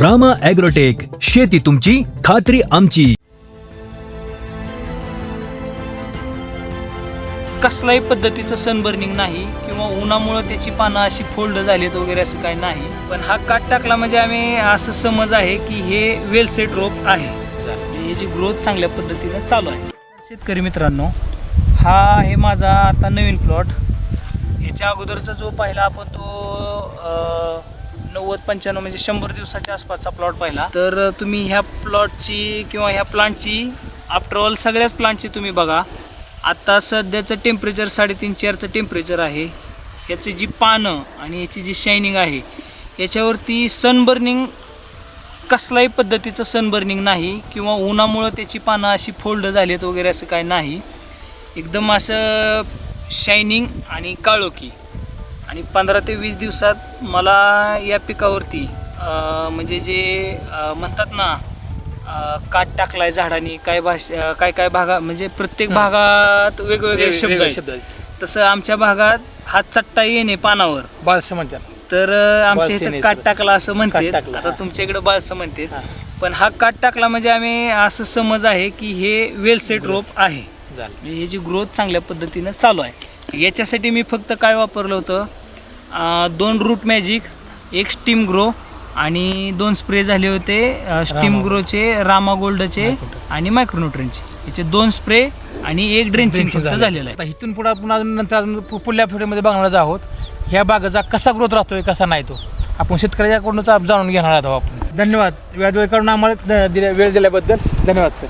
Rama agrotech शेती तुमची खात्री आमची. कसल्याही पद्धतीचं सनबर्निंग नाही किंवा उन्हामुळं त्याची पानं अशी फोल्ड झालीत वगैरे असं काही नाही. पण हा काट टाकला म्हणजे आम्ही असं समज आहे की हे वेल सेट रोप आहे. याची ग्रोथ चांगल्या पद्धतीनं चालू आहे. शेतकरी मित्रांनो हा आहे माझा आता नवीन प्लॉट याच्या अगोदरचा जो पाहिला आपण तो नव्वद पंच्याण्णव म्हणजे शंभर दिवसाच्या आसपासचा प्लॉट पाहिला. तर तुम्ही ह्या प्लॉटची किंवा ह्या प्लांटची आफ्टर ऑल सगळ्याच प्लांटची तुम्ही बघा. आत्ता सध्याचं टेम्परेचर साडेतीन चारचं टेम्परेचर आहे. याची जी पानं आणि याची जी शायनिंग आहे याच्यावरती सनबर्निंग कसल्याही पद्धतीचं सनबर्निंग नाही किंवा उन्हामुळं त्याची पानं अशी फोल्ड झालीत वगैरे असं काही नाही. एकदम असं शायनिंग आणि काळोखी. आणि पंधरा ते वीस दिवसात मला या पिकावरती म्हणजे जे म्हणतात ना काट टाकलाय झाडांनी काय भाषा काय काय भागा म्हणजे प्रत्येक भागात वेगवेगळे शब्द आहेत. तसं आमच्या भागात हा चट्टा येणे पानावर. बाळसं म्हणतात. तर आमच्या इथं काट टाकला असं म्हणते आता हा. तुमच्या इकडे बाळसं म्हणते पण हा काट टाकला म्हणजे आम्ही असं समज आहे की हे वेल सेट रोप आहे. म्हणजे ह्याची ग्रोथ चांगल्या पद्धतीनं चालू आहे. याच्यासाठी मी फक्त काय वापरलं होतं दोन रूट मॅजिक एक स्टीम ग्रो आणि दोन स्प्रे झाले होते स्टीम. ग्रोचे रामा गोल्डचे. आणि मायक्रोन्यूट्रनचे याचे दोन स्प्रे आणि एक ड्रेंचिंग झालेलं आहे. आता इथून पुढे पुन्हा अजून नंतर अजून पु- पुढल्या फेरीमध्ये बघणार आहोत. ह्या बागेचा कसा ग्रोथ राहतोय कसा नाही तो? आपण शेतकऱ्याकडूनच जाणून घेणार आहोत आपण. धन्यवाद. वेळ वेळ काढून आम्हाला द- दिल्या वेळ दिल्याबद्दल धन्यवाद सर.